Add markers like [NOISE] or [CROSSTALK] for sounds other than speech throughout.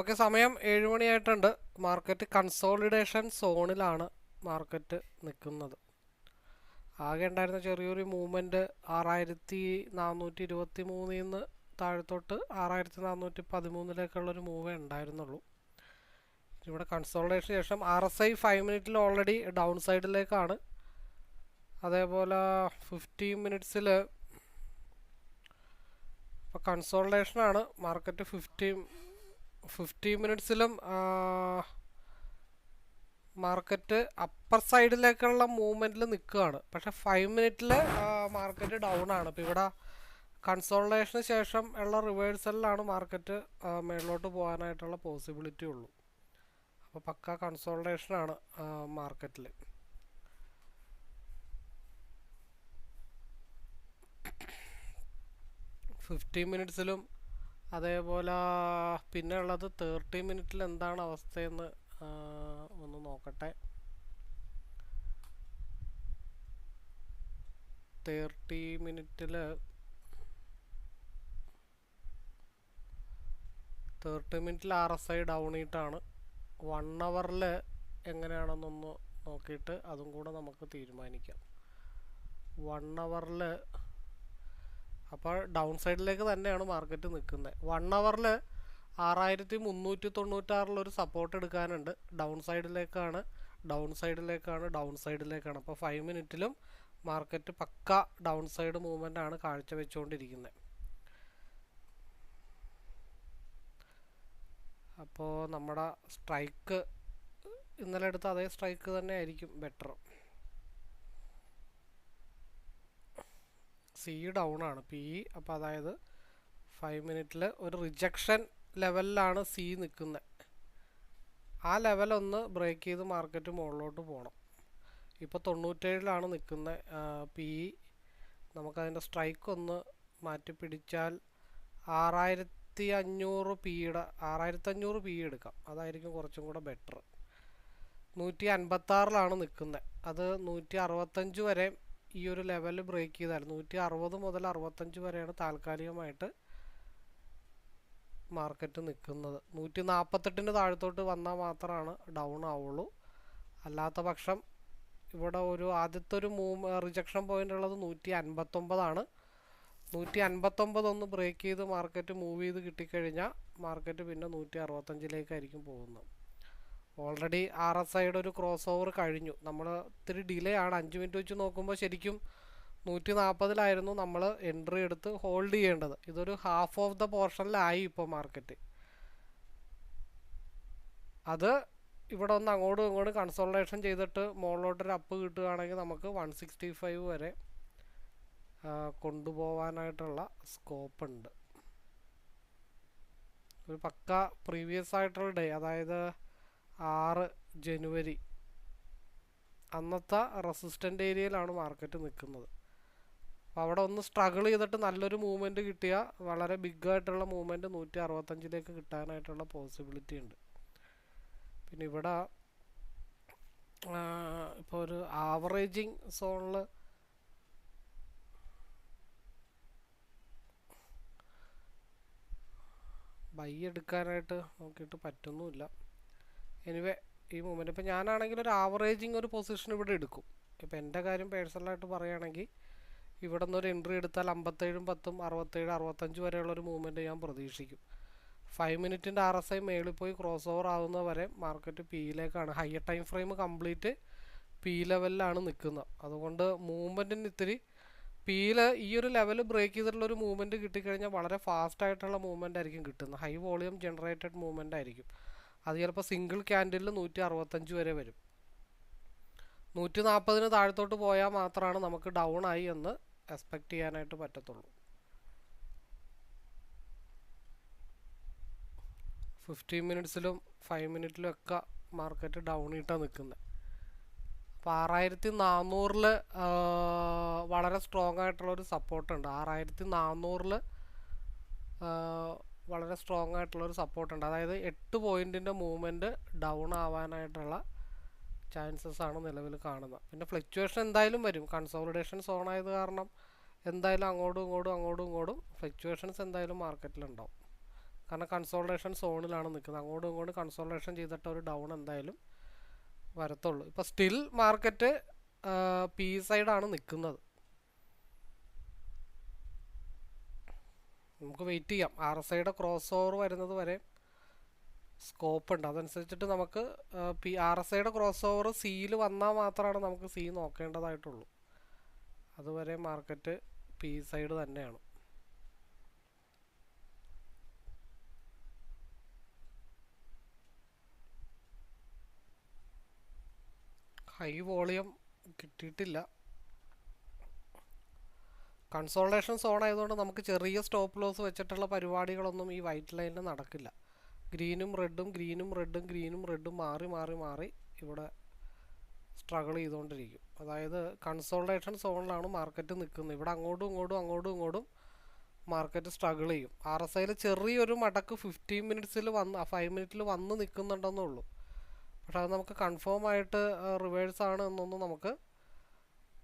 Okay സമയം ഏഴ് മണിയായിട്ടുണ്ട്. മാർക്കറ്റ് കൺസോളിഡേഷൻ സോണിലാണ് മാർക്കറ്റ് നിൽക്കുന്നത്. ആകെ ഉണ്ടായിരുന്ന ചെറിയൊരു മൂവ്മെന്റ് ആറായിരത്തി നാനൂറ്റി ഇരുപത്തി മൂന്നിൽ നിന്ന് താഴത്തോട്ട് ആറായിരത്തി നാനൂറ്റി പതിമൂന്നിലേക്കുള്ളൊരു മൂവേ ഉണ്ടായിരുന്നുള്ളൂ. ഇവിടെ കൺസോൾട്ടേഷന് ശേഷം ആർ എസ് ഐ ഫൈവ് മിനിറ്റിൽ ഓൾറെഡി ഡൗൺ സൈഡിലേക്കാണ് അതേപോലെ ഫിഫ്റ്റീൻ മിനിറ്റ്സിൽ ഇപ്പോൾ കൺസോൾട്ടേഷനാണ് മാർക്കറ്റ് ഫിഫ്റ്റീൻ ഫിഫ്റ്റി മിനിറ്റ്സിലും മാർക്കറ്റ് അപ്പർ സൈഡിലേക്കുള്ള മൂവ്മെന്റിൽ നിൽക്കുകയാണ്. പക്ഷേ ഫൈവ് മിനിറ്റിൽ മാർക്കറ്റ് ഡൗൺ ആണ്. അപ്പോൾ ഇവിടെ കൺസോൾട്ടേഷന് ശേഷം ഉള്ള റിവേഴ്സലിലാണ് മാർക്കറ്റ് മേളിലോട്ട് പോകാനായിട്ടുള്ള പോസിബിലിറ്റി ഉള്ളൂ. അപ്പോൾ പക്ക കൺസോൾട്ടേഷനാണ് മാർക്കറ്റിൽ ഫിഫ്റ്റീൻ മിനിറ്റ്സിലും അതേപോലെ പിന്നെ ഉള്ളത് തേർട്ടി മിനിറ്റിൽ എന്താണ് അവസ്ഥയെന്ന് ഒന്ന് നോക്കട്ടെ. തേർട്ടി മിനിറ്റിൽ തേർട്ടി മിനിറ്റിൽ ആർ എസ് ഐ ഡൗൺ ആയിട്ടാണ് വൺ അവറിൽ എങ്ങനെയാണെന്നൊന്ന് നോക്കിയിട്ട് അതും കൂടെ നമുക്ക് തീരുമാനിക്കാം. വൺ അവറിൽ അപ്പോൾ ഡൗൺ സൈഡിലേക്ക് തന്നെയാണ് മാർക്കറ്റ് നിൽക്കുന്നത്. വൺ അവറിൽ ആറായിരത്തി മുന്നൂറ്റി തൊണ്ണൂറ്റാറിലൊരു സപ്പോർട്ട് എടുക്കാനുണ്ട്. ഡൗൺ സൈഡിലേക്കാണ് ഡൗൺ സൈഡിലേക്കാണ് ഡൗൺ സൈഡിലേക്കാണ് അപ്പോൾ ഫൈവ് മിനിറ്റിലും മാർക്കറ്റ് പക്ക ഡൗൺ സൈഡ് മൂവ്മെന്റ് ആണ് കാഴ്ചവെച്ചുകൊണ്ടിരിക്കുന്നത്. അപ്പോൾ നമ്മുടെ സ്ട്രൈക്ക് ഇന്നലെ എടുത്ത അതേ സ്ട്രൈക്ക് തന്നെ ആയിരിക്കും ബെറ്റർ സി ഡൗൺ ആണ്. പി ഇ അപ്പോൾ അതായത് ഫൈവ് മിനിറ്റിൽ ഒരു റിജക്ഷൻ ലെവലിലാണ് സി നിൽക്കുന്നത് ആ ലെവലൊന്ന് ബ്രേക്ക് ചെയ്ത് മാർക്കറ്റ് മുകളിലോട്ട് പോകണം ഇപ്പോൾ തൊണ്ണൂറ്റേഴിലാണ് നിൽക്കുന്നത് പി ഇ നമുക്കതിന്റെ സ്ട്രൈക്ക് ഒന്ന് മാറ്റി പിടിച്ചാൽ ആറായിരത്തി അഞ്ഞൂറ് പിയുടെ ആറായിരത്തി അഞ്ഞൂറ് പി എടുക്കാം. അതായിരിക്കും കുറച്ചും കൂടെ ബെറ്റർ നൂറ്റി അൻപത്താറിലാണ് നിൽക്കുന്നത് അത് നൂറ്റി അറുപത്തഞ്ച് വരെ ഈ ഒരു ലെവൽ ബ്രേക്ക് ചെയ്താൽ നൂറ്റി അറുപത് മുതൽ അറുപത്തഞ്ച് വരെയാണ് താൽക്കാലികമായിട്ട് മാർക്കറ്റ് നിൽക്കുന്നത് നൂറ്റി നാൽപ്പത്തെട്ടിന് താഴത്തോട്ട് വന്നാൽ മാത്രമാണ് ഡൗൺ ആവുള്ളൂ. അല്ലാത്ത പക്ഷം ഇവിടെ ഒരു ആദ്യത്തെ ഒരു മൂവ് റിജക്ഷൻ പോയിന്റ് ഉള്ളത് നൂറ്റി അൻപത്തൊമ്പതാണ് നൂറ്റി അൻപത്തൊമ്പത് ഒന്ന് ബ്രേക്ക് ചെയ്ത് മാർക്കറ്റ് മൂവ് ചെയ്ത് കിട്ടിക്കഴിഞ്ഞാൽ മാർക്കറ്റ് പിന്നെ നൂറ്റി അറുപത്തഞ്ചിലേക്കായിരിക്കും പോകുന്നത്. ഓൾറെഡി ആർ എസ് ഐയുടെ ഒരു ക്രോസ് ഓവർ കഴിഞ്ഞു. നമ്മൾ ഇത്തിരി ഡിലേ ആണ്. അഞ്ച് മിനിറ്റ് വെച്ച് നോക്കുമ്പോൾ ശരിക്കും നൂറ്റി നാൽപ്പതിലായിരുന്നു നമ്മൾ എൻട്രി എടുത്ത് ഹോൾഡ് ചെയ്യേണ്ടത്. ഇതൊരു ഹാഫ് ഓഫ് ദ പോർഷനിലായി ഇപ്പോൾ മാർക്കറ്റ് അത് ഇവിടെ ഒന്ന് അങ്ങോട്ടും ഇങ്ങോട്ടും കൺസോൾട്ടേഷൻ ചെയ്തിട്ട് മുകളിലോട്ടൊരു അപ്പ് കിട്ടുകയാണെങ്കിൽ നമുക്ക് വൺ സിക്സ്റ്റി ഫൈവ് വരെ കൊണ്ടുപോകാനായിട്ടുള്ള സ്കോപ്പ് ഉണ്ട്. ഒരു പക്ക പ്രീവിയസ് ആയിട്ടുള്ള ഡേ അതായത് ആറ് ജനുവരി. അന്നത്തെ റെസിസ്റ്റന്റ് ഏരിയയിലാണ് മാർക്കറ്റ് നിൽക്കുന്നത്. അപ്പോൾ അവിടെ ഒന്ന് സ്ട്രഗിൾ ചെയ്തിട്ട് നല്ലൊരു മൂവ്മെന്റ് കിട്ടിയാൽ വളരെ ബിഗ്ഗായിട്ടുള്ള മൂവ്മെന്റ് നൂറ്റി അറുപത്തഞ്ചിലേക്ക് കിട്ടാനായിട്ടുള്ള പോസിബിലിറ്റി ഉണ്ട്. പിന്നെ ഇവിടെ ഇപ്പോൾ ഒരു ആവറേജിങ് സോണിൽ ബൈ എടുക്കാനായിട്ട് നോക്കിയിട്ട് പറ്റുന്നുമില്ല. എനിവേ ഈ മൂമെന്റ് ഇപ്പം ഞാനാണെങ്കിൽ ഒരു ആവറേജിങ് ഒരു പൊസിഷൻ ഇവിടെ എടുക്കും. ഇപ്പം എന്റെ കാര്യം പേഴ്സണലായിട്ട് പറയുകയാണെങ്കിൽ ഇവിടെ നിന്ന് ഒരു എൻട്രി എടുത്താൽ അമ്പത്തേഴും പത്തും അറുപത്തേഴ് അറുപത്തഞ്ച് വരെയുള്ള ഒരു മൂവ്മെന്റ് ഞാൻ പ്രതീക്ഷിക്കും. ഫൈവ് മിനിറ്റിന്റെ ആർ എസ് ഐ മേളിൽ പോയി ക്രോസ് ഓവർ ആവുന്ന വരെ market പിയിലേക്കാണ് higher time frame complete P ലെവലിലാണ് നിൽക്കുന്നത്. അതുകൊണ്ട് മൂവ്മെന്റിന് ഇത്തിരി പിയിൽ ഈ ഒരു ലെവൽ ബ്രേക്ക് ചെയ്തിട്ടുള്ള ഒരു മൂവ്മെന്റ് കിട്ടിക്കഴിഞ്ഞാൽ വളരെ ഫാസ്റ്റ് ആയിട്ടുള്ള മൂവ്മെന്റ് ആയിരിക്കും കിട്ടുന്നത്. ഹൈ വോളിയം ജനറേറ്റഡ് മൂവ്മെന്റ് ആയിരിക്കും. അത് ചിലപ്പോൾ സിംഗിൾ ക്യാൻഡിലിൽ നൂറ്റി അറുപത്തഞ്ച് വരെ വരും. നൂറ്റി നാൽപ്പതിന് താഴത്തോട്ട് പോയാൽ മാത്രമാണ് നമുക്ക് ഡൗൺ ആയി എന്ന് എക്സ്പെക്റ്റ് ചെയ്യാനായിട്ട് പറ്റത്തുള്ളൂ. ഫിഫ്റ്റീൻ മിനിറ്റ്സിലും ഫൈവ് മിനിറ്റിലും ഒക്കെ മാർക്കറ്റ് ഡൗൺ ഇട്ടാണ് നിൽക്കുന്നത് അപ്പോൾ ആറായിരത്തി നാനൂറിൽ വളരെ സ്ട്രോങ് ആയിട്ടുള്ള ഒരു സപ്പോർട്ടുണ്ട് ആറായിരത്തി നാന്നൂറിൽ വളരെ സ്ട്രോങ് ആയിട്ടുള്ള ഒരു സപ്പോർട്ടുണ്ട് അതായത് എട്ട് പോയിന്റിന്റെ മൂവ്മെന്റ് ഡൗൺ ആവാനായിട്ടുള്ള ചാൻസസ് ആണ് നിലവിൽ കാണുന്നത്. പിന്നെ ഫ്ലക്ച്വേഷൻ എന്തായാലും വരും. കൺസോളിഡേഷൻ സോൺ ആയത് കാരണം എന്തായാലും അങ്ങോട്ടും ഇങ്ങോട്ടും അങ്ങോട്ടും ഇങ്ങോട്ടും ഫ്ലക്ച്വേഷൻസ് എന്തായാലും മാർക്കറ്റിലുണ്ടാവും കാരണം കൺസോൾട്ടേഷൻ സോണിലാണ് നിൽക്കുന്നത്. അങ്ങോട്ടും ഇങ്ങോട്ടും കൺസോൾട്ടേഷൻ ചെയ്തിട്ട് ഒരു ഡൗൺ എന്തായാലും വരത്തുള്ളൂ. ഇപ്പോൾ സ്റ്റിൽ മാർക്കറ്റ് പി സൈഡാണ് നിൽക്കുന്നത്. നമുക്ക് വെയിറ്റ് ചെയ്യാം. ആർ എസ് ഐയുടെ ക്രോസ് ഓവർ വരുന്നത് വരെ സ്കോപ്പ് ഉണ്ട്. അതനുസരിച്ചിട്ട് നമുക്ക് പി ആർ എസ് ഐയുടെ ക്രോസ് ഓവർ സിയിൽ വന്നാൽ മാത്രമാണ് നമുക്ക് സി നോക്കേണ്ടതായിട്ടുള്ളൂ. അതുവരെ മാർക്കറ്റ് പി സൈഡ് തന്നെയാണ്. ഹൈ വോളിയം കിട്ടിയിട്ടില്ല. കൺസോൾട്ടേഷൻ സോൺ ആയതുകൊണ്ട് നമുക്ക് ചെറിയ സ്റ്റോപ്പ് ലോസ് വെച്ചിട്ടുള്ള പരിപാടികളൊന്നും ഈ വൈറ്റ് ലൈനിൽ നടക്കില്ല. ഗ്രീനും റെഡും ഗ്രീനും റെഡും ഗ്രീനും റെഡും മാറി മാറി മാറി ഇവിടെ സ്ട്രഗിൾ ചെയ്തുകൊണ്ടിരിക്കും. അതായത് കൺസോൾട്ടേഷൻ സോണിലാണ് മാർക്കറ്റ് നിൽക്കുന്നത്. ഇവിടെ അങ്ങോട്ടും ഇങ്ങോട്ടും അങ്ങോട്ടും ഇങ്ങോട്ടും മാർക്കറ്റ് സ്ട്രഗിൾ ചെയ്യും. ആർ എസ് ഐയിൽ ചെറിയൊരു മടക്ക് ഫിഫ്റ്റീൻ മിനിറ്റ്സിൽ വന്ന് ഫൈവ് മിനിറ്റിൽ വന്ന് നിൽക്കുന്നുണ്ടെന്നേ ഉള്ളൂ. പക്ഷെ അത് നമുക്ക് കൺഫേം ആയിട്ട് റിവേഴ്സ് ആണ് എന്നൊന്നും നമുക്ക്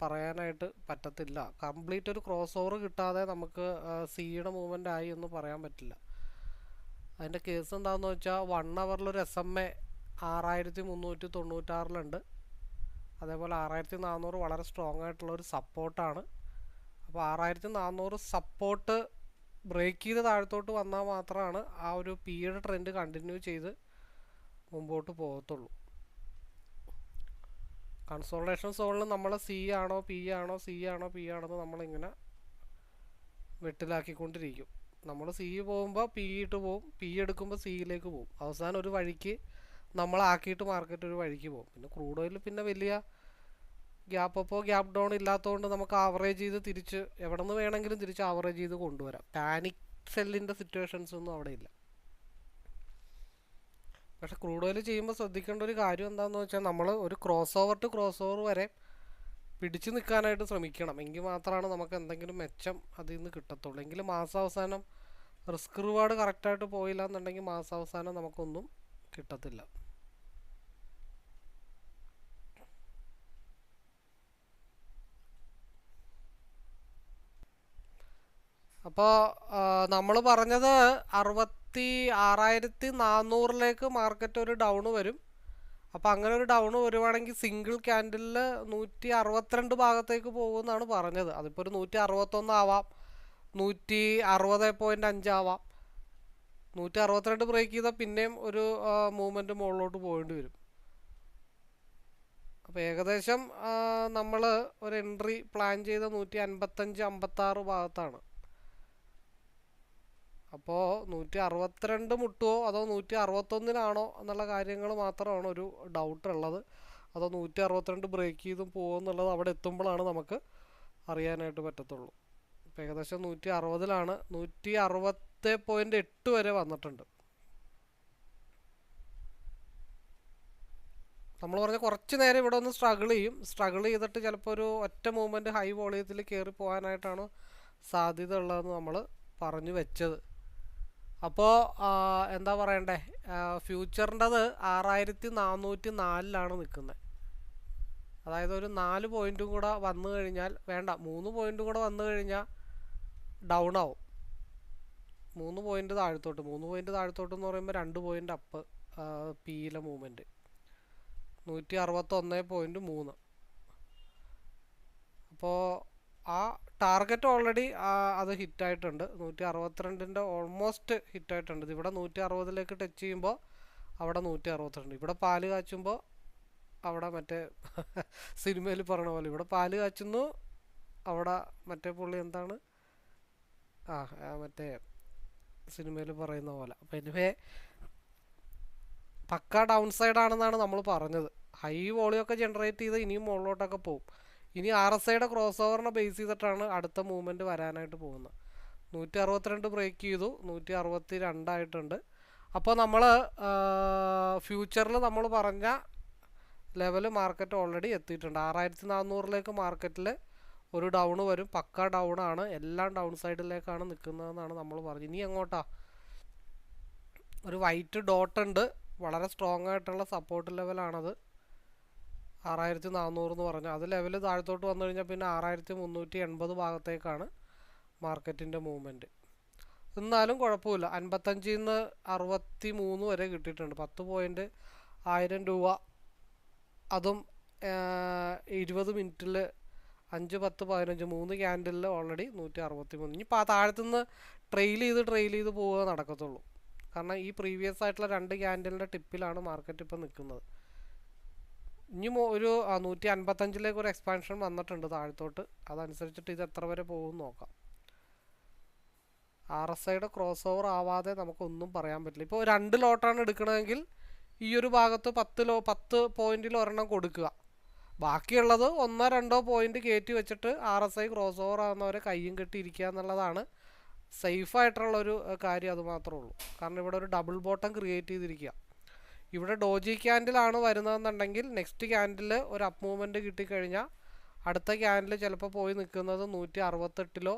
പറയാനായിട്ട് പറ്റത്തില്ല. കംപ്ലീറ്റ് ഒരു ക്രോസ് ഓവർ കിട്ടാതെ നമുക്ക് സിയുടെ മൂവ്മെന്റ് ആയി എന്ന് പറയാൻ പറ്റില്ല. അതിന്റെ കേസ് എന്താണെന്ന് വെച്ചാൽ വൺ അവറിലൊരു എസ് എം എ ആറായിരത്തി മുന്നൂറ്റി തൊണ്ണൂറ്റാറിലുണ്ട് അതേപോലെ ആറായിരത്തി നാനൂറ് വളരെ സ്ട്രോങ് ആയിട്ടുള്ള ഒരു സപ്പോർട്ടാണ് അപ്പോൾ ആറായിരത്തി നാനൂറ് സപ്പോർട്ട് ബ്രേക്ക് ചെയ്ത് താഴത്തോട്ട് വന്നാൽ മാത്രമാണ് ആ ഒരു പിയുടെ ട്രെൻഡ് കണ്ടിന്യൂ ചെയ്ത് മുമ്പോട്ട് പോകത്തുള്ളൂ. കൺസോൾട്ടേഷൻ സോണിൽ നമ്മൾ സി ആണോ പി ആണോ സി ആണോ പി ആണോ എന്ന് നമ്മളിങ്ങനെ വെട്ടിലാക്കിക്കൊണ്ടിരിക്കും. നമ്മൾ സി പോകുമ്പോൾ പി ഇട്ട് പോവും പി എടുക്കുമ്പോൾ സിയിലേക്ക് പോവും. അവസാനം ഒരു വഴിക്ക് നമ്മളാക്കിയിട്ട് മാർക്കറ്റ് ഒരു വഴിക്ക് പോകും പിന്നെ ക്രൂഡ് ഓയിൽ പിന്നെ വലിയ ഗ്യാപ്പ് അപ്പോൾ ഗ്യാപ്പ് ഡൗൺ ഇല്ലാത്തതുകൊണ്ട് നമുക്ക് ആവറേജ് ചെയ്ത് തിരിച്ച് എവിടെ നിന്ന് വേണമെങ്കിലും തിരിച്ച് ആവറേജ് ചെയ്ത് കൊണ്ടുവരാം. പാനിക് സെല്ലിന്റെ സിറ്റുവേഷൻസ് ഒന്നും അവിടെ ഇല്ല. പക്ഷെ ക്രൂഡ് ഓയിൽ ചെയ്യുമ്പോൾ ശ്രദ്ധിക്കേണ്ട ഒരു കാര്യം എന്താണെന്ന് വെച്ചാൽ നമ്മൾ ഒരു cross over to cross over വരെ പിടിച്ചു നിൽക്കാനായിട്ട് ശ്രമിക്കണം. എങ്കിൽ മാത്രമാണ് നമുക്ക് എന്തെങ്കിലും മെച്ചം അതിൽ നിന്ന് കിട്ടത്തുള്ളൂ. എങ്കിൽ മാസാവസാനം റിസ്ക് റിവാർഡ് കറക്റ്റായിട്ട് പോയില്ല എന്നുണ്ടെങ്കിൽ മാസാവസാനം നമുക്കൊന്നും കിട്ടത്തില്ല. അപ്പോൾ നമ്മൾ പറഞ്ഞത് അറുപത്തി ആറായിരത്തി നാനൂറിലേക്ക് മാർക്കറ്റ് ഒരു ഡൗൺ വരും. അപ്പോൾ അങ്ങനെ ഒരു ഡൗൺ വരുവാണെങ്കിൽ സിംഗിൾ ക്യാൻഡിലിൽ നൂറ്റി അറുപത്തിരണ്ട് ഭാഗത്തേക്ക് പോകുമെന്നാണ് പറഞ്ഞത്. അതിപ്പോൾ ഒരു നൂറ്റി അറുപത്തൊന്ന് ആവാം. നൂറ്റി അറുപത് പോയിന്റ് അഞ്ചാവാം നൂറ്റി അറുപത്തിരണ്ട് ബ്രേക്ക് ചെയ്താൽ പിന്നെയും ഒരു മൂവ്മെന്റ് മുകളിലോട്ട് പോകേണ്ടി വരും. അപ്പോൾ ഏകദേശം നമ്മൾ ഒരു എൻട്രി പ്ലാൻ ചെയ്ത നൂറ്റി അൻപത്തഞ്ച് അമ്പത്താറ് ഭാഗത്താണ്. അപ്പോൾ നൂറ്റി അറുപത്തിരണ്ട് മുട്ടുവോ അതോ നൂറ്റി അറുപത്തൊന്നിനാണോ എന്നുള്ള കാര്യങ്ങൾ മാത്രമാണ് ഒരു ഡൗട്ട് ഉള്ളത്. അതോ നൂറ്റി അറുപത്തിരണ്ട് ബ്രേക്ക് ചെയ്തും പോകുമെന്നുള്ളത് അവിടെ എത്തുമ്പോഴാണ് നമുക്ക് അറിയാനായിട്ട് പറ്റത്തുള്ളൂ. ഇപ്പം ഏകദേശം നൂറ്റി അറുപതിലാണ് നൂറ്റി അറുപത്തി പോയിന്റ് എട്ട് വരെ വന്നിട്ടുണ്ട്. നമ്മൾ പറഞ്ഞ കുറച്ച് നേരം ഇവിടെ ഒന്ന് സ്ട്രഗിൾ ചെയ്യും. സ്ട്രഗിൾ ചെയ്തിട്ട് ചിലപ്പോൾ ഒരു ഒറ്റ മൂവ്മെന്റ് ഹൈ വോളിയത്തിൽ കയറി പോകാനായിട്ടാണ് സാധ്യത ഉള്ളതെന്ന് നമ്മൾ പറഞ്ഞു വെച്ചത്. അപ്പോൾ എന്താ പറയണ്ടേ? ഫ്യൂച്ചറിന്റെത് ആറായിരത്തി നാനൂറ്റി നാലിലാണ് നിൽക്കുന്നത്. അതായത് ഒരു നാല് പോയിന്റും കൂടെ വന്നു കഴിഞ്ഞാൽ വേണ്ട മൂന്ന് പോയിന്റും കൂടെ വന്നു കഴിഞ്ഞാൽ ഡൗൺ ആവും മൂന്ന് പോയിന്റ് താഴത്തോട്ട്. മൂന്ന് പോയിന്റ് താഴത്തോട്ട് എന്ന് പറയുമ്പോൾ രണ്ട് പോയിന്റ് അപ്പ് പിയിലെ മൂവ്മെന്റ് നൂറ്റി അറുപത്തൊന്ന് പോയിന്റ് മൂന്ന്. അപ്പോൾ ആ ടാർഗറ്റ് ഓൾറെഡി അത് ഹിറ്റായിട്ടുണ്ട്. നൂറ്റി അറുപത്തിരണ്ടിന്റെ ഓൾമോസ്റ്റ് ഹിറ്റായിട്ടുണ്ട്. ഇവിടെ നൂറ്റി അറുപതിലേക്ക് ടച്ച് ചെയ്യുമ്പോൾ അവിടെ നൂറ്റി അറുപത്തിരണ്ട് ഇവിടെ പാൽ കാച്ചുമ്പോൾ അവിടെ മറ്റേ [LAUGHS] സിനിമയിൽ പറഞ്ഞ പോലെ ഇവിടെ പാൽ കാച്ചുന്നു അവിടെ മറ്റേ പുള്ളി എന്താണ്? ആ ആ, മറ്റേ സിനിമയിൽ പറയുന്ന പോലെ. അപ്പം എനിവേ പക്ക ഡൗൺ സൈഡ് ആണെന്നാണ് നമ്മൾ പറഞ്ഞത്. ഹൈ വോളിയൊക്കെ ജനറേറ്റ് ചെയ്ത് ഇനിയും മുകളിലോട്ടൊക്കെ പോകും ഇനി ആർ എസ് ഐയുടെ ക്രോസ് ഓവറിനെ ബേസ് ചെയ്തിട്ടാണ് അടുത്ത മൂവ്മെന്റ് വരാനായിട്ട് പോകുന്നത്. നൂറ്റി അറുപത്തിരണ്ട് ബ്രേക്ക് ചെയ്തു. നൂറ്റി അറുപത്തി രണ്ടായിട്ടുണ്ട് അപ്പോൾ നമ്മൾ ഫ്യൂച്ചറിൽ നമ്മൾ പറഞ്ഞ ലെവൽ മാർക്കറ്റ് ഓൾറെഡി എത്തിയിട്ടുണ്ട്. ആറായിരത്തി നാനൂറിലേക്ക് മാർക്കറ്റിൽ ഒരു ഡൗൺ വരും. പക്ക ഡൗൺ ആണ്. എല്ലാം ഡൗൺ സൈഡിലേക്കാണ് നിൽക്കുന്നതെന്നാണ് നമ്മൾ പറഞ്ഞത്. ഇനി എങ്ങോട്ടാ? ഒരു വൈറ്റ് ഡോട്ട് ഉണ്ട്. വളരെ സ്ട്രോങ് ആയിട്ടുള്ള സപ്പോർട്ട് ലെവലാണത് ആറായിരത്തി നാനൂറ് എന്ന് പറഞ്ഞു. അത് ലെവൽ താഴത്തോട്ട് വന്നു കഴിഞ്ഞാൽ പിന്നെ ആറായിരത്തി മുന്നൂറ്റി എൺപത് ഭാഗത്തേക്കാണ് മാർക്കറ്റിന്റെ മൂവ്മെന്റ് എന്നാലും കുഴപ്പമില്ല. അൻപത്തഞ്ചിൽ നിന്ന് അറുപത്തി മൂന്ന് വരെ കിട്ടിയിട്ടുണ്ട്. പത്ത് പോയിന്റ് ആയിരം രൂപ. അതും ഇരുപത് മിനിറ്റിൽ അഞ്ച് പത്ത് പതിനഞ്ച് മൂന്ന് ക്യാൻഡലിൽ ഓൾറെഡി നൂറ്റി അറുപത്തി മൂന്ന് ആ താഴത്തുനിന്ന് ട്രെയിൽ ചെയ്ത് ട്രെയിൽ ചെയ്ത് പോവുക നടക്കത്തുള്ളൂ. കാരണം ഈ പ്രീവിയസ് ആയിട്ടുള്ള രണ്ട് ക്യാൻഡലിന്റെ ടിപ്പിലാണ് മാർക്കറ്റ് ഇപ്പോൾ നിൽക്കുന്നത് ഇനി ഒരു നൂറ്റി അൻപത്തഞ്ചിലേക്ക് ഒരു എക്സ്പാൻഷൻ വന്നിട്ടുണ്ട് താഴത്തോട്ട്. അതനുസരിച്ചിട്ട് ഇത് എത്ര വരെ പോകും നോക്കാം. ആർ എസ് ഐയുടെ ക്രോസ് ഓവർ ആവാതെ നമുക്കൊന്നും പറയാൻ പറ്റില്ല. ഇപ്പോൾ രണ്ട് ലോട്ടാണ് എടുക്കണമെങ്കിൽ ഈ ഒരു ഭാഗത്ത് പത്ത് ലോ പത്ത് പോയിന്റിൽ ഒരെണ്ണം കൊടുക്കുക. ബാക്കിയുള്ളത് ഒന്നോ രണ്ടോ പോയിന്റ് കയറ്റി വെച്ചിട്ട് R S I cross over ആവുന്നവരെ കയ്യും കെട്ടിയിരിക്കുക എന്നുള്ളതാണ് സേഫ് ആയിട്ടുള്ള ഒരു കാര്യം അത് മാത്രമേ ഉള്ളൂ. കാരണം ഇവിടെ ഒരു ഡബിൾ ബോട്ടം ക്രിയേറ്റ് ചെയ്തിരിക്കുക. ഇവിടെ ഡോജി ക്യാൻഡിലാണ് വരുന്നതെന്നുണ്ടെങ്കിൽ നെക്സ്റ്റ് ക്യാൻഡിൽ ഒരു അപ്പ് മൂവ്മെന്റ് കിട്ടിക്കഴിഞ്ഞാൽ അടുത്ത ക്യാൻഡിൽ ചിലപ്പോൾ പോയി നിൽക്കുന്നത് നൂറ്റി അറുപത്തെട്ടിലോ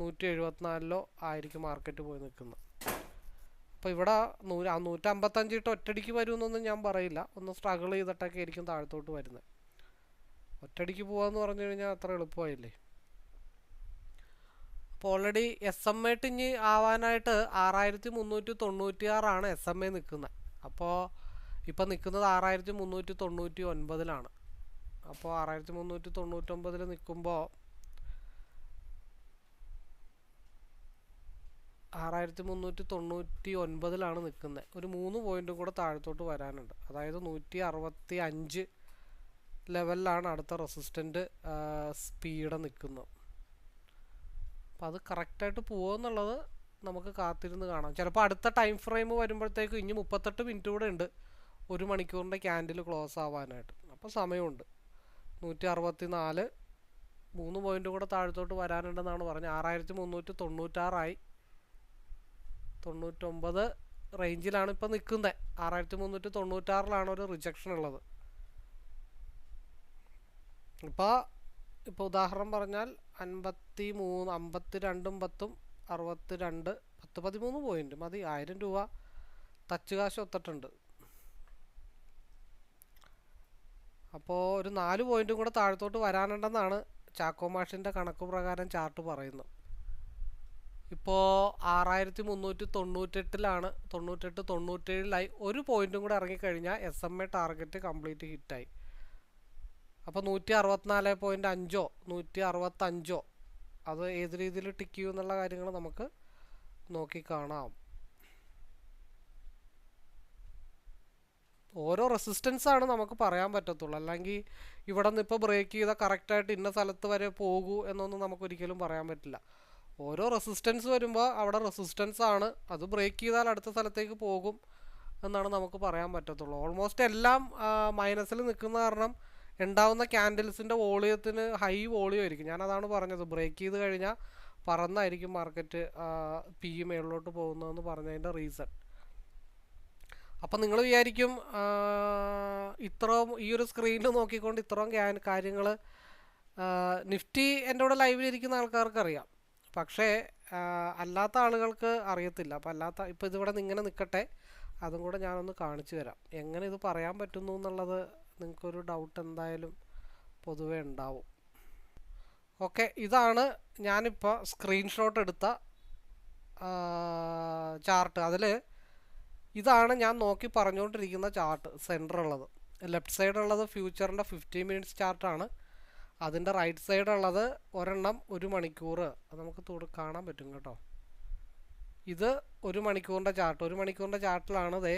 നൂറ്റി എഴുപത്തിനാലിലോ ആയിരിക്കും മാർക്കറ്റ് പോയി നിൽക്കുന്നത്. അപ്പോൾ ഇവിടെ നൂ നൂറ്റമ്പത്തഞ്ച് ഇട്ട് ഒറ്റടിക്ക് വരുമെന്നൊന്നും ഞാൻ പറയില്ല. ഒന്ന് സ്ട്രഗിൾ ചെയ്തിട്ടൊക്കെ ആയിരിക്കും താഴത്തോട്ട് വരുന്നത്. ഒറ്റടിക്ക് പോകാമെന്ന് പറഞ്ഞു കഴിഞ്ഞാൽ അത്ര എളുപ്പമായില്ലേ? അപ്പോൾ ഓൾറെഡി എസ് എം എ ടിഞ്ഞ് ആവാനായിട്ട് ആറായിരത്തി മുന്നൂറ്റി തൊണ്ണൂറ്റി ആറാണ് എസ് എം എ നിൽക്കുന്നത്. അപ്പോൾ ഇപ്പം നിൽക്കുന്നത് ആറായിരത്തി മുന്നൂറ്റി തൊണ്ണൂറ്റി ഒൻപതിലാണ് അപ്പോൾ ആറായിരത്തി മുന്നൂറ്റി തൊണ്ണൂറ്റൊമ്പതിൽ നിൽക്കുമ്പോൾ ആറായിരത്തി മുന്നൂറ്റി തൊണ്ണൂറ്റി ഒൻപതിലാണ് നിൽക്കുന്നത് ഒരു മൂന്ന് പോയിന്റും കൂടെ താഴത്തോട്ട് വരാനുണ്ട്. അതായത് നൂറ്റി അറുപത്തി അഞ്ച് ലെവലിലാണ് അടുത്ത റെസിസ്റ്റന്റ് സ്പീഡ് നിൽക്കുന്നത് അപ്പോൾ അത് കറക്റ്റായിട്ട് പോകുമെന്നുള്ളത് നമുക്ക് കാത്തിരുന്ന് കാണാം. ചിലപ്പോൾ അടുത്ത ടൈം ഫ്രെയിം വരുമ്പോഴത്തേക്കും ഇനി മുപ്പത്തെട്ട് മിനിറ്റ് കൂടെ ഉണ്ട്. ഒരു മണിക്കൂറിന്റെ ക്യാൻഡിൽ ക്ലോസ് ആവാനായിട്ട്. അപ്പോൾ സമയമുണ്ട്. നൂറ്റി അറുപത്തി നാല് മൂന്ന് പോയിന്റ് കൂടെ താഴത്തോട്ട് വരാനുണ്ടെന്നാണ് പറഞ്ഞത്. ആറായിരത്തി മുന്നൂറ്റി തൊണ്ണൂറ്റാറായി തൊണ്ണൂറ്റൊമ്പത് റേഞ്ചിലാണ് ഇപ്പോൾ നിൽക്കുന്നത് ആറായിരത്തി മുന്നൂറ്റി തൊണ്ണൂറ്റാറിലാണ് ഒരു റിജക്ഷൻ ഉള്ളത്. ഇപ്പോൾ ഇപ്പോൾ ഉദാഹരണം പറഞ്ഞാൽ അൻപത്തി മൂന്ന് അമ്പത്തി രണ്ടും പത്തും അറുപത്തി രണ്ട് പത്ത് പതിമൂന്ന് പോയിന്റ് മതി ആയിരം രൂപ തച്ച് കാശ് ഒത്തിട്ടുണ്ട്. അപ്പോൾ ഒരു നാല് പോയിന്റും കൂടെ താഴത്തോട്ട് വരാനുണ്ടെന്നാണ് ചാക്കോ മാഷിന്റെ കണക്ക് പ്രകാരം ചാർട്ട് പറയുന്നത്. ഇപ്പോൾ ആറായിരത്തി മുന്നൂറ്റി തൊണ്ണൂറ്റെട്ടിലാണ് തൊണ്ണൂറ്റെട്ട് തൊണ്ണൂറ്റേഴിലായി ഒരു പോയിന്റും കൂടെ ഇറങ്ങിക്കഴിഞ്ഞാൽ S M A target complete ഹിറ്റായി അപ്പോൾ നൂറ്റി അറുപത്തിനാല് പോയിന്റ് അഞ്ചോ നൂറ്റി അറുപത്തഞ്ചോ അത് ഏത് രീതിയിൽ ടിക്ക് ചെയ്യും എന്നുള്ള കാര്യങ്ങൾ നമുക്ക് നോക്കി കാണാം. ഓരോ റെസിസ്റ്റൻസ് ആണ് നമുക്ക് പറയാൻ പറ്റത്തുള്ളൂ. അല്ലെങ്കിൽ ഇവിടെ നിന്ന് ഇപ്പോൾ ബ്രേക്ക് ചെയ്താൽ കറക്റ്റായിട്ട് ഇന്ന സ്ഥലത്ത് വരെ പോകൂ എന്നൊന്നും നമുക്ക് ഒരിക്കലും പറയാൻ പറ്റില്ല. ഓരോ റെസിസ്റ്റൻസ് വരുമ്പോൾ അവിടെ റെസിസ്റ്റൻസ് ആണ്. അത് ബ്രേക്ക് ചെയ്താൽ അടുത്ത സ്ഥലത്തേക്ക് പോകും എന്നാണ് നമുക്ക് പറയാൻ പറ്റത്തുള്ളൂ. ഓൾമോസ്റ്റ് എല്ലാം മൈനസിൽ നിൽക്കുന്ന കാരണം ഉണ്ടാവുന്ന ക്യാൻഡിൽസിന്റെ വോളിയത്തിന് ഹൈ വോളിയം ആയിരിക്കും. ഞാനതാണ് പറഞ്ഞത്. ബ്രേക്ക് ചെയ്ത് കഴിഞ്ഞാൽ പറന്നായിരിക്കും മാർക്കറ്റ് പി മേളിലോട്ട് പോകുന്നതെന്ന് പറഞ്ഞതിന്റെ റീസൺ അപ്പം നിങ്ങൾ വിചാരിക്കും ഇത്രയും ഈ ഒരു സ്ക്രീനിൽ നോക്കിക്കൊണ്ട് ഇത്രയും കാര്യങ്ങൾ നിഫ്റ്റി എന്റെ കൂടെ ലൈവിലിരിക്കുന്ന ആൾക്കാർക്ക് അറിയാം പക്ഷേ അല്ലാത്ത ആളുകൾക്ക് അറിയത്തില്ല. അപ്പം അല്ലാത്ത ഇപ്പോൾ ഇതിവിടെ ഇങ്ങനെ നിൽക്കട്ടെ അതും കൂടെ ഞാനൊന്ന് കാണിച്ചു തരാം. എങ്ങനെ ഇത് പറയാൻ പറ്റുന്നു എന്നുള്ളത് നിങ്ങൾക്കൊരു ഡൗട്ട് എന്തായാലും പൊതുവേ ഉണ്ടാവും. ഓക്കെ ഇതാണ് ഞാനിപ്പോൾ സ്ക്രീൻഷോട്ട് എടുത്ത ചാർട്ട് അതിൽ ഇതാണ് ഞാൻ നോക്കി പറഞ്ഞുകൊണ്ടിരിക്കുന്ന ചാർട്ട് സെന്റർ ഉള്ളത്. ലെഫ്റ്റ് സൈഡ് ഉള്ളത് ഫ്യൂച്ചറിന്റെ ഫിഫ്റ്റി മിനിറ്റ്സ് ചാർട്ടാണ് അതിന്റെ റൈറ്റ് സൈഡ് ഉള്ളത് ഒരെണ്ണം ഒരു മണിക്കൂർ. അത് നമുക്ക് തുട കാണാൻ പറ്റും കേട്ടോ. ഇത് ഒരു മണിക്കൂറിന്റെ ചാർട്ട് ഒരു മണിക്കൂറിന്റെ ചാർട്ടിലാണ് ദേ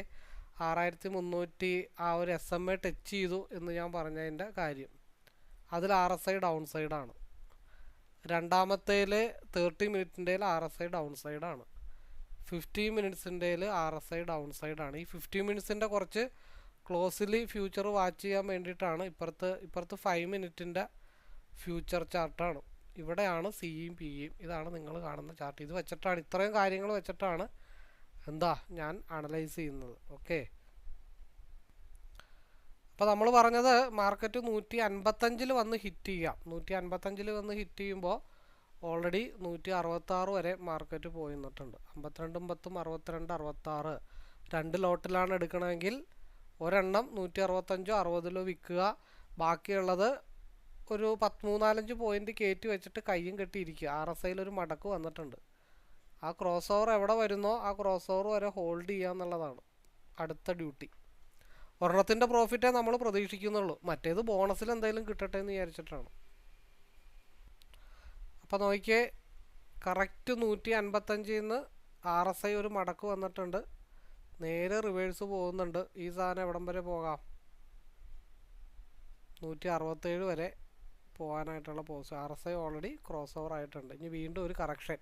ആറായിരത്തി മുന്നൂറ്റി ആ ഒരു എസ് എം എ ടച്ച് ചെയ്തു എന്ന് ഞാൻ പറഞ്ഞതിന്റെ കാര്യം. അതിൽ ആർ എസ് ഐ ഡൗൺ സൈഡാണ് രണ്ടാമത്തേൽ തേർട്ടി മിനിറ്റിന്റെയിൽ ആർ എസ് ഐ ഡൗൺ സൈഡാണ് ഫിഫ്റ്റി മിനിറ്റ്സിന്റെയിൽ ആർ എസ് ഐ ഡൗൺ സൈഡാണ് ഈ ഫിഫ്റ്റി മിനിറ്റ്സിന്റെ കുറച്ച് ക്ലോസിലി ഫ്യൂച്ചർ വാച്ച് ചെയ്യാൻ വേണ്ടിയിട്ടാണ് ഇപ്പുറത്ത് ഇപ്പുറത്ത് ഫൈവ് മിനിറ്റിന്റെ ഫ്യൂച്ചർ ചാർട്ടാണ് ഇവിടെയാണ് സിയും പിയും ഇതാണ് നിങ്ങൾ കാണുന്ന ചാർട്ട് ഇത് വെച്ചിട്ടാണ് ഇത്രയും കാര്യങ്ങൾ വെച്ചിട്ടാണ് എന്താ ഞാൻ അനലൈസ് ചെയ്യുന്നത്. ഓക്കെ അപ്പോൾ നമ്മൾ പറഞ്ഞത് മാർക്കറ്റ് നൂറ്റി അൻപത്തഞ്ചിൽ വന്ന് ഹിറ്റ് ചെയ്യാം. നൂറ്റി അൻപത്തഞ്ചിൽ വന്ന് ഹിറ്റ് ചെയ്യുമ്പോൾ ഓൾറെഡി നൂറ്റി അറുപത്താറ് വരെ മാർക്കറ്റ് പോയി നിന്നിട്ടുണ്ട് അമ്പത്തിരണ്ടും പത്തും അറുപത്തിരണ്ട് അറുപത്താറ് രണ്ട് ലോട്ടിലാണ് എടുക്കണമെങ്കിൽ ഒരെണ്ണം നൂറ്റി അറുപത്തഞ്ചോ അറുപതിലോ വിൽക്കുക. ബാക്കിയുള്ളത് ഒരു പത്ത് മൂന്നാലഞ്ച് പോയിന്റ് കയറ്റി വെച്ചിട്ട് കയ്യും കെട്ടിയിരിക്കുക. ആർ എസ് ഐയിൽ ഒരു മടക്ക് വന്നിട്ടുണ്ട്. ആ ക്രോസ് ഓവർ എവിടെ വരുന്നോ ആ ക്രോസ് ഓവർ വരെ ഹോൾഡ് ചെയ്യുക എന്നുള്ളതാണ് അടുത്ത ഡ്യൂട്ടി ഒരെണ്ണത്തിന്റെ പ്രോഫിറ്റേ നമ്മൾ പ്രതീക്ഷിക്കുന്നുള്ളൂ. മറ്റേത് ബോണസിൽ എന്തെങ്കിലും കിട്ടട്ടെ എന്ന് വിചാരിച്ചിട്ടാണ്. അപ്പോൾ നോക്കിയേ കറക്റ്റ് നൂറ്റി അൻപത്തഞ്ചിൽ നിന്ന് ആർ എസ് ഐ ഒരു മടക്ക് വന്നിട്ടുണ്ട്. നേരെ റിവേഴ്സ് പോകുന്നുണ്ട്. ഈ സാധനം എവിടം വരെ പോകാം? നൂറ്റി അറുപത്തേഴ് വരെ പോകാനായിട്ടുള്ള pose R S I already cross over ആയിട്ടുണ്ട്. ഇനി വീണ്ടും ഒരു കറക്ഷൻ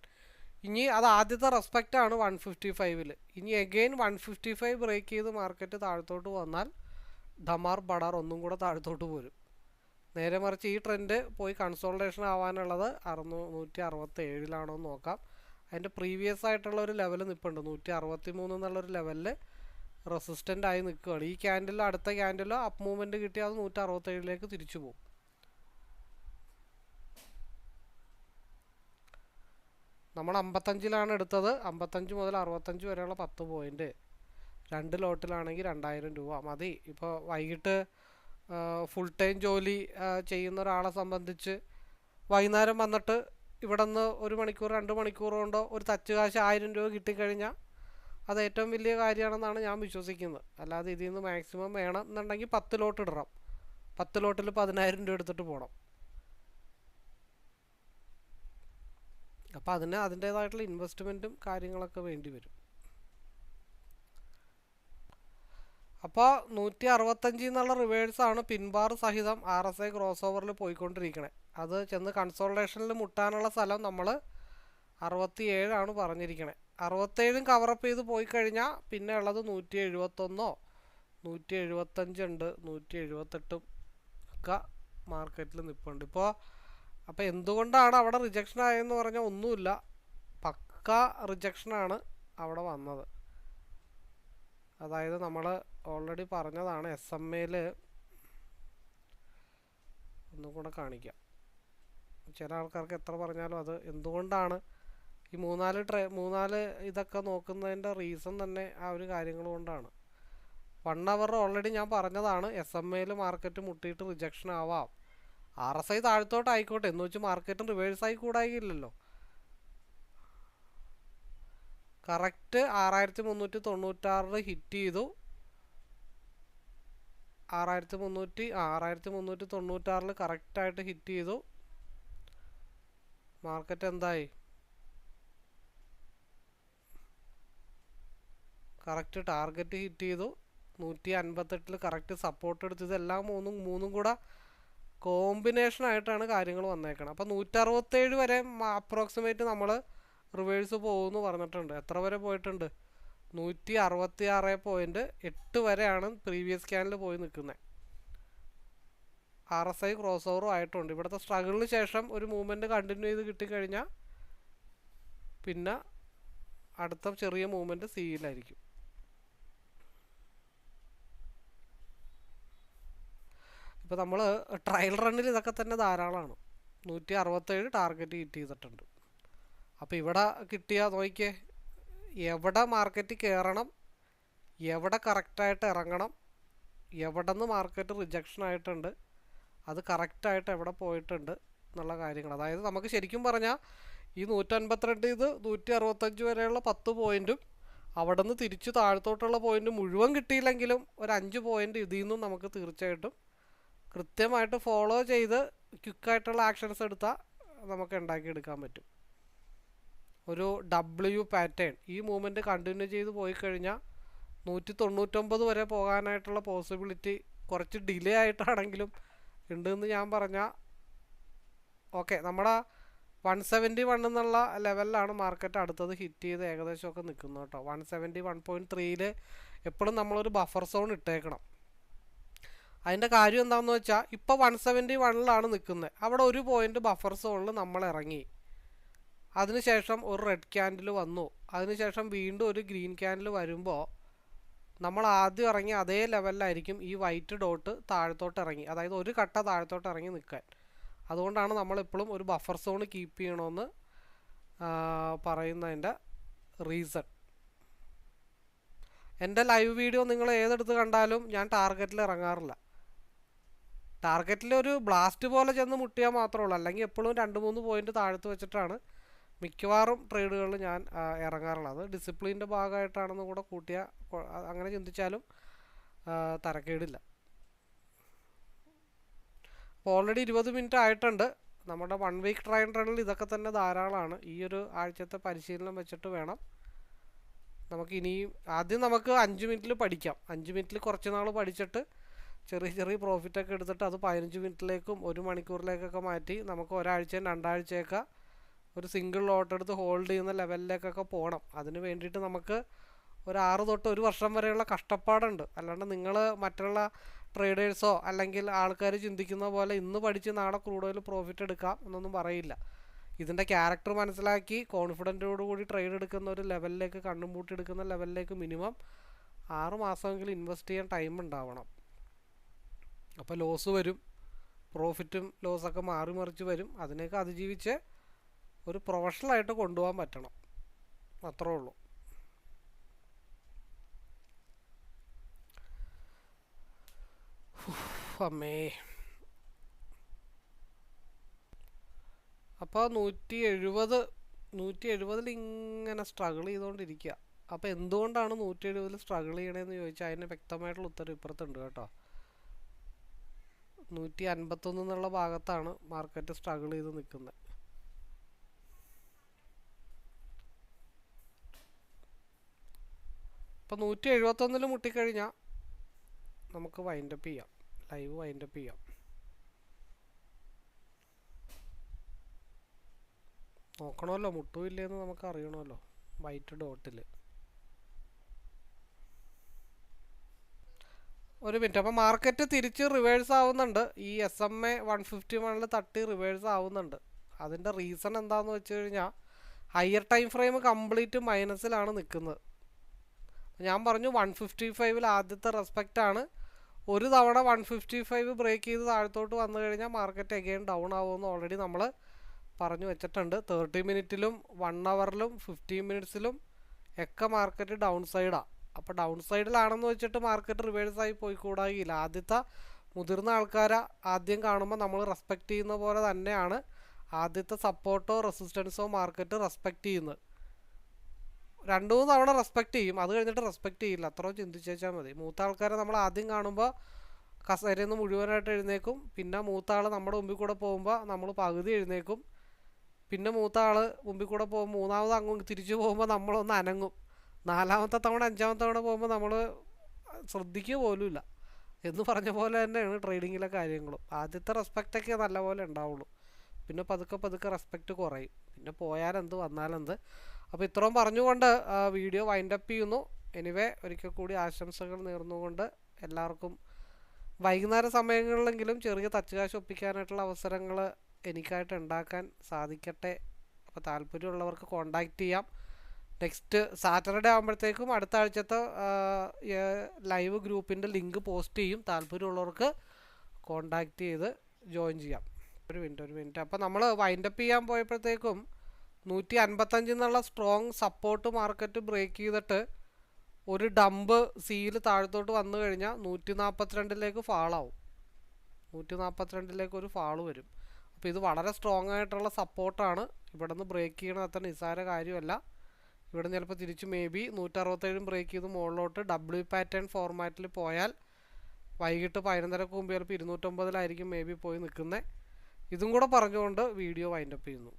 ഇനി അത് ആദ്യത്തെ റെസ്പെക്റ്റ് ആണ് വൺ ഫിഫ്റ്റി ഫൈവിൽ ഇനി again one fifty five break ചെയ്ത് മാർക്കറ്റ് താഴത്തോട്ട് വന്നാൽ ധമാർ ബഡാർ ഒന്നും കൂടെ താഴത്തോട്ട് പോരും. നേരെ മറിച്ച് ഈ ട്രെൻഡ് പോയി കൺസോൾട്ടേഷൻ ആവാനുള്ളത് അറുന്നൂ നൂറ്റി അറുപത്തി ഏഴിലാണോ എന്ന് നോക്കാം. അതിന്റെ പ്രീവിയസ് ആയിട്ടുള്ള ഒരു ലെവൽ നിൽപ്പുണ്ട് നൂറ്റി അറുപത്തി മൂന്ന് എന്നുള്ളൊരു ലെവലിൽ റെസിസ്റ്റന്റ് ആയി നിൽക്കുകയാണ്. ഈ ക്യാൻഡിലോ അടുത്ത ക്യാൻഡിലോ അപ്പ് മൂവ്മെന്റ് കിട്ടിയാൽ അത് നൂറ്റി അറുപത്തേഴിലേക്ക് തിരിച്ചു പോകും. നമ്മൾ അമ്പത്തഞ്ചിലാണ് എടുത്തത്. അമ്പത്തഞ്ച് മുതൽ അറുപത്തഞ്ച് വരെയുള്ള പത്ത് പോയിന്റ് രണ്ട് ലോട്ടിലാണെങ്കിൽ രണ്ടായിരം രൂപ. മതി. ഇപ്പോൾ വൈകിട്ട് ഫുൾ ടൈം ജോലി ചെയ്യുന്ന ഒരാളെ സംബന്ധിച്ച് വൈകുന്നേരം വന്നിട്ട് ഇവിടെ നിന്ന് ഒരു മണിക്കൂർ രണ്ട് മണിക്കൂർ കൊണ്ടോ ഒരു തച്ച് കാശ് ആയിരം രൂപ കിട്ടിക്കഴിഞ്ഞാൽ അത് ഏറ്റവും വലിയ കാര്യമാണെന്നാണ് ഞാൻ വിശ്വസിക്കുന്നത്. അല്ലാതെ ഇതിൽ നിന്ന് മാക്സിമം വേണം എന്നുണ്ടെങ്കിൽ പത്ത് ലോട്ട് ഇടണം. പത്ത് ലോട്ടിൽ പതിനായിരം രൂപ എടുത്തിട്ട് പോകണം അപ്പോൾ അതിന് അതിന്റേതായിട്ടുള്ള ഇൻവെസ്റ്റ്മെന്റും കാര്യങ്ങളൊക്കെ വേണ്ടി വരും. അപ്പോൾ നൂറ്റി അറുപത്തഞ്ച് എന്നുള്ള റിവേഴ്സാണ് പിൻബാർ സഹിതം ആർ എസ് ഐ ക്രോസ് ഓവറിൽ പോയിക്കൊണ്ടിരിക്കണേ. അത് ചെന്ന് കൺസോൾട്ടേഷനിൽ മുട്ടാനുള്ള സ്ഥലം നമ്മൾ അറുപത്തി ഏഴാണ് പറഞ്ഞിരിക്കണേ. അറുപത്തേഴും കവറപ്പ് ചെയ്ത് പോയി കഴിഞ്ഞാൽ പിന്നെ ഉള്ളത് നൂറ്റി എഴുപത്തൊന്നോ നൂറ്റി എഴുപത്തഞ്ചുണ്ട് നൂറ്റി എഴുപത്തെട്ടും ഒക്കെ മാർക്കറ്റിൽ നിൽപ്പുണ്ട് ഇപ്പോൾ അപ്പോൾ എന്തുകൊണ്ടാണ് അവിടെ റിജക്ഷൻ ആയതെന്ന് പറഞ്ഞാൽ ഒന്നുമില്ല. പക്ക റിജക്ഷനാണ് അവിടെ വന്നത്. അതായത് നമ്മൾ ഓൾറെഡി പറഞ്ഞതാണ് എസ് എം എയിൽ ഒന്നും കൂടെ കാണിക്കാം. ചില ആൾക്കാർക്ക് എത്ര പറഞ്ഞാലും അത് എന്തുകൊണ്ടാണ് ഈ മൂന്നാൽ ട്രെ മൂന്നാൽ ഇതൊക്കെ നോക്കുന്നതിന്റെ റീസൺ തന്നെ ആ ഒരു കാര്യങ്ങൾ കൊണ്ടാണ്. വൺ അവർ ഓൾറെഡി ഞാൻ പറഞ്ഞതാണ് എസ് എം എയിൽ മാർക്കറ്റ് മുട്ടിയിട്ട് റിജക്ഷൻ ആവാം. ആർ എസ് ഐ താഴത്തോട്ട് ആയിക്കോട്ടെ എന്ന് വെച്ച് മാർക്കറ്റും റിവേഴ്സ് ആയി കൂടായില്ലല്ലോ. കറക്റ്റ് ആറായിരത്തി മുന്നൂറ്റി തൊണ്ണൂറ്റാറിൽ ഹിറ്റ് ചെയ്തു ആറായിരത്തി മുന്നൂറ്റി ആറായിരത്തി മുന്നൂറ്റി തൊണ്ണൂറ്റാറിൽ കറക്റ്റായിട്ട് ഹിറ്റ് ചെയ്തു മാർക്കറ്റ് എന്തായി കറക്റ്റ് ടാർഗറ്റ് ഹിറ്റ് ചെയ്തു നൂറ്റി അൻപത്തെട്ടിൽ കറക്റ്റ് സപ്പോർട്ട് എടുത്തു ഇതെല്ലാം മൂന്നും മൂന്നും കൂടെ കോമ്പിനേഷൻ ആയിട്ടാണ് കാര്യങ്ങൾ വന്നേക്കണം. അപ്പോൾ നൂറ്ററുപത്തേഴ് വരെ അപ്രോക്സിമേറ്റ് നമ്മൾ റിവേഴ്സ് പോകുമെന്ന് പറഞ്ഞിട്ടുണ്ട്. എത്ര വരെ പോയിട്ടുണ്ട്? നൂറ്റി അറുപത്തി ആറ് പോയിന്റ് എട്ട് വരെയാണ് പ്രീവിയസ് സ്കാനിൽ പോയി നിൽക്കുന്നത് ആർ എസ് ഐ ക്രോസ് ഓവറും ആയിട്ടുണ്ട്. ഇവിടുത്തെ സ്ട്രഗിളിന് ശേഷം ഒരു മൂവ്മെന്റ് കണ്ടിന്യൂ ചെയ്ത് കിട്ടിക്കഴിഞ്ഞാൽ പിന്നെ അടുത്ത ചെറിയ മൂവ്മെന്റ് സിയിലായിരിക്കും ഇപ്പോൾ നമ്മൾ ട്രയൽ റണ്ണിൽ ഇതൊക്കെ തന്നെ ധാരാളമാണ് നൂറ്റി അറുപത്തേഴ് ടാർഗറ്റ് ഹിറ്റ് ചെയ്തിട്ടുണ്ട്. അപ്പോൾ ഇവിടെ കിട്ടിയ നോക്കിയേ എവിടെ മാർക്കറ്റ് കയറണം എവിടെ കറക്റ്റായിട്ട് ഇറങ്ങണം എവിടെ നിന്ന് മാർക്കറ്റ് റിജക്ഷൻ ആയിട്ടുണ്ട് അത് കറക്റ്റായിട്ട് എവിടെ പോയിട്ടുണ്ട് എന്നുള്ള കാര്യങ്ങൾ അതായത് നമുക്ക് ശരിക്കും പറഞ്ഞാൽ ഈ നൂറ്റൻപത്തിരണ്ട് ഇത് നൂറ്റി അറുപത്തഞ്ച് വരെയുള്ള പത്ത് പോയിന്റും അവിടെ നിന്ന് തിരിച്ച് താഴത്തോട്ടുള്ള പോയിന്റ് മുഴുവൻ കിട്ടിയില്ലെങ്കിലും ഒരു അഞ്ച് പോയിന്റ് ഇതിൽ നിന്നും നമുക്ക് തീർച്ചയായിട്ടും കൃത്യമായിട്ട് ഫോളോ ചെയ്ത് ക്വിക്കായിട്ടുള്ള ആക്ഷൻസ് എടുത്താൽ നമുക്ക് ഉണ്ടാക്കിയെടുക്കാൻ പറ്റും. ഒരു ഡബ്ല്യു പാറ്റേൺ ഈ മൂവ്മെന്റ് കണ്ടിന്യൂ ചെയ്ത് പോയി കഴിഞ്ഞാൽ നൂറ്റി തൊണ്ണൂറ്റൊമ്പത് വരെ പോകാനായിട്ടുള്ള പോസിബിലിറ്റി കുറച്ച് ഡിലേ ആയിട്ടാണെങ്കിലും ഉണ്ടെന്ന് ഞാൻ പറഞ്ഞാൽ ഓക്കെ നമ്മുടെ വൺ സെവന്റി വൺ എന്നുള്ള ലെവലിലാണ് മാർക്കറ്റ് അടുത്തത് ഹിറ്റ് ചെയ്ത് ഏകദേശമൊക്കെ നിൽക്കുന്നത് കേട്ടോ. വൺ സെവന്റി വൺ പോയിന്റ് ത്രീയിൽ എപ്പോഴും നമ്മളൊരു ബഫർ സോൺ ഇട്ടേക്കണം. അതിന്റെ കാര്യം എന്താണെന്ന് വെച്ചാൽ ഇപ്പോൾ വൺ സെവന്റി വണ്ണിലാണ് നിൽക്കുന്നത് അവിടെ ഒരു പോയിന്റ് ബഫർ സോണിൽ നമ്മൾ ഇറങ്ങി. അതിനുശേഷം ഒരു റെഡ് ക്യാൻഡിൽ വന്നു. അതിനുശേഷം വീണ്ടും ഒരു ഗ്രീൻ ക്യാൻഡിൽ വരുമ്പോൾ നമ്മൾ ആദ്യം ഇറങ്ങി അതേ ലെവലിലായിരിക്കും ഈ വൈറ്റ് ഡോട്ട് താഴത്തോട്ട് ഇറങ്ങി. അതായത് ഒരു കട്ട താഴത്തോട്ട് ഇറങ്ങി നിൽക്കാൻ അതുകൊണ്ടാണ് നമ്മളെപ്പോഴും ഒരു ബഫർ സോൺ കീപ്പ് ചെയ്യണമെന്ന് പറയുന്നതിന്റെ റീസൺ എന്റെ ലൈവ് വീഡിയോ നിങ്ങൾ ഏതെടുത്ത് കണ്ടാലും ഞാൻ ടാർഗറ്റിൽ ഇറങ്ങാറില്ല. ടാർഗറ്റിൽ ഒരു ബ്ലാസ്റ്റ് പോലെ ചെന്ന് മുട്ടിയാൽ മാത്രമേ ഉള്ളൂ അല്ലെങ്കിൽ എപ്പോഴും രണ്ട് മൂന്ന് പോയിന്റ് താഴ്ത്ത് വെച്ചിട്ടാണ് മിക്കവാറും ട്രേഡുകളിൽ ഞാൻ ഇറങ്ങാറുള്ളത് ഡിസിപ്ലിന്റെ ഭാഗമായിട്ടാണെന്ന് കൂടെ കൂട്ടിയ അങ്ങനെ ചിന്തിച്ചാലും തരക്കേടില്ല. അപ്പോൾ ഓൾറെഡി ഇരുപത് മിനിറ്റ് ആയിട്ടുണ്ട്. നമ്മുടെ വൺ വീക്ക് ട്രയൽ റണ്ണിൽ ഇതൊക്കെ തന്നെ ധാരാളമാണ് ഈ ഒരു ആഴ്ചത്തെ പരിശീലനം വെച്ചിട്ട് വേണം. നമുക്ക് ഇനിയും ആദ്യം നമുക്ക് അഞ്ച് മിനിറ്റിൽ പഠിക്കാം. അഞ്ച് മിനിറ്റിൽ കുറച്ച് നാൾ പഠിച്ചിട്ട് ചെറിയ ചെറിയ പ്രോഫിറ്റൊക്കെ എടുത്തിട്ട് അത് പതിനഞ്ച് മിനിറ്റിലേക്കും ഒരു മണിക്കൂറിലേക്കൊക്കെ മാറ്റി നമുക്ക് ഒരാഴ്ചയും രണ്ടാഴ്ചയൊക്കെ ഒരു സിംഗിൾ ലോട്ട് എടുത്ത് ഹോൾഡ് ചെയ്യുന്ന ലെവലിലേക്കൊക്കെ പോകണം അതിന് വേണ്ടിയിട്ട് നമുക്ക് ഒരു ആറ് തൊട്ട് ഒരു വർഷം വരെയുള്ള കഷ്ടപ്പാടുണ്ട്. അല്ലാണ്ട് നിങ്ങൾ മറ്റുള്ള ട്രേഡേഴ്സോ അല്ലെങ്കിൽ ആൾക്കാർ ചിന്തിക്കുന്ന പോലെ ഇന്ന് പഠിച്ച് നാളെ കൂടുതൽ പ്രോഫിറ്റ് എടുക്കാം എന്നൊന്നും പറയില്ല. ഇതിന്റെ ക്യാരക്ടർ മനസ്സിലാക്കി കോൺഫിഡന്റോട് കൂടി ട്രേഡ് എടുക്കുന്ന ഒരു ലെവലിലേക്ക് കണ്ണും പൂട്ടി എടുക്കുന്ന ലെവലിലേക്ക് മിനിമം ആറ് മാസമെങ്കിലും ഇൻവെസ്റ്റ് ചെയ്യാൻ ടൈം ഉണ്ടാവണം. അപ്പോൾ ലോസ് വരും. പ്രോഫിറ്റും ലോസൊക്കെ മാറി മറിച്ച് വരും. അതിനെയൊക്കെ അതിജീവിച്ച് ഒരു പ്രൊഫഷണലായിട്ട് കൊണ്ടുപോകാൻ പറ്റണം. അത്രേ ഉള്ളൂ. അമ്മേ. അപ്പോൾ നൂറ്റി എഴുപത് നൂറ്റി എഴുപതിൽ ഇങ്ങനെ സ്ട്രഗിൾ ചെയ്തുകൊണ്ടിരിക്കുക അപ്പോൾ എന്തുകൊണ്ടാണ് നൂറ്റി എഴുപതിൽ സ്ട്രഗിൾ ചെയ്യണതെന്ന് ചോദിച്ചാൽ അതിന് വ്യക്തമായിട്ടുള്ള ഉത്തരം ഇപ്പുറത്തുണ്ട് കേട്ടോ. നൂറ്റി അൻപത്തൊന്ന് എന്നുള്ള ഭാഗത്താണ് മാർക്കറ്റ് സ്ട്രഗിൾ ചെയ്ത് നിൽക്കുന്നത്. ഇപ്പം നൂറ്റി എഴുപത്തൊന്നിൽ മുട്ടിക്കഴിഞ്ഞാൽ നമുക്ക് വൈൻഡപ്പ് ചെയ്യാം. ലൈവ് വൈൻഡപ്പ് ചെയ്യാം. നോക്കണമല്ലോ മുട്ടുമില്ലേന്ന് നമുക്ക് അറിയണമല്ലോ. വൈറ്റ് ഡോട്ടിൽ ഒരു മിനിറ്റ്. അപ്പോൾ മാർക്കറ്റ് തിരിച്ച് റിവേഴ്സ് ആവുന്നുണ്ട്. ഈ S M A one fifty വണ്ണിൽ തട്ടി റിവേഴ്സ് ആവുന്നുണ്ട്. അതിന്റെ റീസൺ എന്താണെന്ന് വെച്ച് കഴിഞ്ഞാൽ ഹയർ ടൈം ഫ്രെയിം കംപ്ലീറ്റ് മൈനസിലാണ് നിൽക്കുന്നത് ഞാൻ പറഞ്ഞു വൺ ഫിഫ്റ്റി ഫൈവിൽ ആദ്യത്തെ റെസ്പെക്റ്റ് ആണ്. ഒരു തവണ വൺ ഫിഫ്റ്റി ഫൈവ് ബ്രേക്ക് ചെയ്ത് താഴത്തോട്ട് വന്നു കഴിഞ്ഞാൽ മാർക്കറ്റ് എഗെയിൻ ഡൗൺ ആവുമെന്ന് ഓൾറെഡി നമ്മൾ പറഞ്ഞു വെച്ചിട്ടുണ്ട്. തേർട്ടി മിനിറ്റിലും വൺ അവറിലും ഫിഫ്റ്റീൻ മിനിറ്റ്സിലും ഒക്കെ മാർക്കറ്റ് ഡൗൺ സൈഡാണ് അപ്പോൾ ഡൗൺ സൈഡിലാണെന്ന് വെച്ചിട്ട് മാർക്കറ്റ് റിവേഴ്സ് ആയി പോയി കൂടാകില്ല ആദ്യത്തെ മുതിർന്ന ആൾക്കാരെ ആദ്യം കാണുമ്പോൾ നമ്മൾ റെസ്പെക്റ്റ് ചെയ്യുന്ന പോലെ തന്നെയാണ് ആദ്യത്തെ സപ്പോർട്ടോ റെസിസ്റ്റൻസോ മാർക്കറ്റ് റെസ്പെക്റ്റ് ചെയ്യുന്നത്. രണ്ടു മൂന്ന് തവണ റെസ്പെക്റ്റ് ചെയ്യും. അത് കഴിഞ്ഞിട്ട് റെസ്പെക്റ്റ് ചെയ്യില്ല. അത്രയും ചിന്തിച്ചേച്ചാൽ മതി. മൂത്ത ആൾക്കാരെ നമ്മൾ ആദ്യം കാണുമ്പോൾ കസേരയിൽ നിന്ന് മുഴുവനായിട്ട് എഴുന്നേക്കും. പിന്നെ മൂത്ത ആൾ നമ്മുടെ മുമ്പിൽ കൂടെ പോകുമ്പോൾ നമ്മൾ പകുതി എഴുന്നേക്കും. പിന്നെ മൂത്ത ആൾ മുമ്പിൽ കൂടെ പോകുമ്പോൾ മൂന്നാമത് അങ്ങ് തിരിച്ചു പോകുമ്പോൾ നമ്മളൊന്ന് അനങ്ങും. നാലാമത്തെ തവണ അഞ്ചാമത്തെ തവണ പോകുമ്പോൾ നമ്മൾ ശ്രദ്ധിക്കുക പോലുമില്ല. എന്ന് പറഞ്ഞ പോലെ തന്നെയാണ് ട്രേഡിങ്ങിലെ കാര്യങ്ങളും. ആദ്യത്തെ റെസ്പെക്റ്റൊക്കെ നല്ലപോലെ ഉണ്ടാവുള്ളൂ. പിന്നെ പതുക്കെ പതുക്കെ റെസ്പെക്റ്റ് കുറയും. പിന്നെ പോയാലെന്ത് വന്നാലെന്ത് അപ്പോൾ ഇത്രയും പറഞ്ഞുകൊണ്ട് വീഡിയോ വൈൻഡപ്പ് ചെയ്യുന്നു. എനിവേ ഒരിക്കൽ കൂടി ആശംസകൾ നേർന്നുകൊണ്ട് എല്ലാവർക്കും വൈകുന്നേര സമയങ്ങളിലെങ്കിലും ചെറിയ തച്ചുകാശ് ഒപ്പിക്കാനായിട്ടുള്ള അവസരങ്ങൾ എനിക്കായിട്ട് ഉണ്ടാക്കാൻ സാധിക്കട്ടെ. അപ്പോൾ താല്പര്യമുള്ളവർക്ക് കോണ്ടാക്റ്റ് ചെയ്യാം. നെക്സ്റ്റ് സാറ്റർഡേ ആകുമ്പോഴത്തേക്കും അടുത്ത ആഴ്ചത്തെ ലൈവ് ഗ്രൂപ്പിന്റെ ലിങ്ക് പോസ്റ്റ് ചെയ്യും. താല്പര്യമുള്ളവർക്ക് കോണ്ടാക്റ്റ് ചെയ്ത് ജോയിൻ ചെയ്യാം. ഒരു മിനിറ്റ് ഒരു മിനിറ്റ്. അപ്പോൾ നമ്മൾ വൈൻഡപ്പ് ചെയ്യാൻ പോയപ്പോഴത്തേക്കും നൂറ്റി അൻപത്തഞ്ചിൽ നിന്നുള്ള സ്ട്രോങ് സപ്പോർട്ട് മാർക്കറ്റ് ബ്രേക്ക് ചെയ്തിട്ട് ഒരു ഡമ്പ് സീൽ താഴത്തോട്ട് വന്നു കഴിഞ്ഞാൽ നൂറ്റി നാൽപ്പത്തിരണ്ടിലേക്ക് ഫാളാവും നൂറ്റി നാൽപ്പത്തിരണ്ടിലേക്ക് ഒരു ഫാൾ വരും. അപ്പോൾ ഇത് വളരെ സ്ട്രോങ് ആയിട്ടുള്ള സപ്പോർട്ടാണ് ഇവിടെ നിന്ന് ബ്രേക്ക് ചെയ്യണത് അത്ര നിസ്സാര കാര്യമല്ല. ഇവിടെ നിന്ന് ചിലപ്പോൾ തിരിച്ച് മേ ബി നൂറ്ററുപത്തേഴും ബ്രേക്ക് ചെയ്ത് മുകളിലോട്ട് ഡബ്ല്യു പാറ്റേൺ ഫോർമാറ്റിൽ പോയാൽ വൈകിട്ട് പതിനൊന്നരക്ക് മുമ്പ് ചിലപ്പോൾ ഇരുന്നൂറ്റമ്പതിലായിരിക്കും മേ ബി പോയി നിൽക്കുന്നത്. ഇതും കൂടെ പറഞ്ഞുകൊണ്ട് വീഡിയോ വൈൻഡപ്പ് ചെയ്യുന്നു.